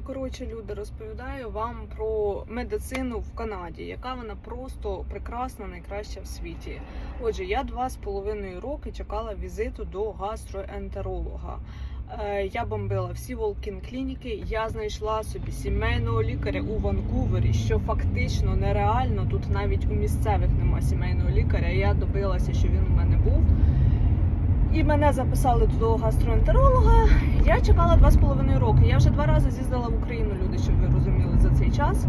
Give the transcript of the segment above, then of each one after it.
Коротше, люди, розповідаю вам про медицину в Канаді, яка вона просто прекрасна, найкраща в світі. Отже, я два з половиною роки чекала візиту до гастроентеролога. Е, Я бомбила всі волкін клініки. Я знайшла собі сімейного лікаря у Ванкувері, що фактично нереально. Тут навіть у місцевих нема сімейного лікаря. Я добилася, що він у мене був. І мене записали до гастроентеролога. Я чекала два з половиною роки. Я вже два рази з'їздила в Україну, люди, щоб ви розуміли за цей час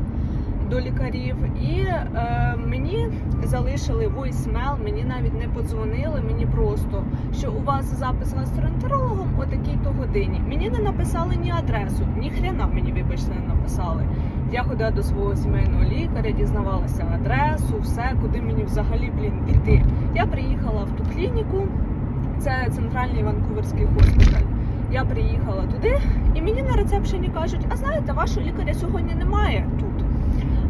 до лікарів. І е, мені залишили voicemail, мені навіть не подзвонили, мені просто, що у вас запис гастроентерологом о такій-то годині. Мені не написали ні адресу, ні хрена мені, вибачте, не написали. Я ходила до свого сімейного лікаря, дізнавалася адресу, все, куди мені взагалі, блін, іти. Я приїхала в ту клініку. Це центральний ванкуверський госпіталь. Я приїхала туди, і мені на рецепшені кажуть: а знаєте, вашого лікаря сьогодні немає тут.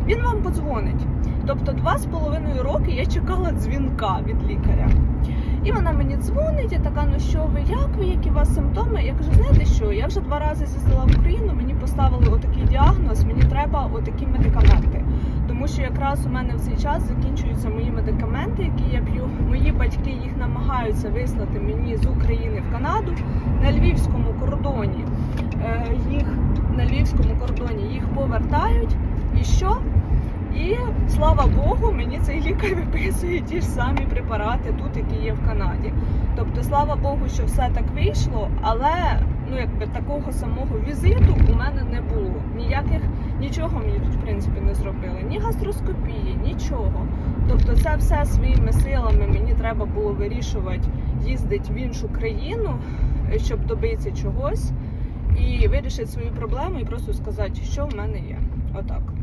Він вам подзвонить. Тобто, два з половиною роки я чекала дзвінка від лікаря. І вона мені дзвонить, я така, ну що ви, як ви, які у вас симптоми? Я кажу, знаєте що? Я вже два рази з'їздила в Україну, мені поставили отакий діагноз, мені треба отакі медикаменти. Тому що якраз у мене в цей час закінчуються мої медикаменти, які я п'ю. Мої батьки намагаються вислати мені з України в Канаду на львівському кордоні. Е, їх на львівському кордоні їх повертають. І що? І слава Богу, мені цей лікар виписує ті ж самі препарати тут, які є в Канаді. Тобто, слава Богу, що все так вийшло, але ну якби такого самого візиту у мене не було. Ніяких нічого мені тут в принципі не зробили, ні гастроскопії, нічого. Тобто, це все своїми силами мені треба було вирішувати, їздити в іншу країну, е, щоб добитися чогось і вирішити свою проблему, і просто сказати, що в мене є. Отак.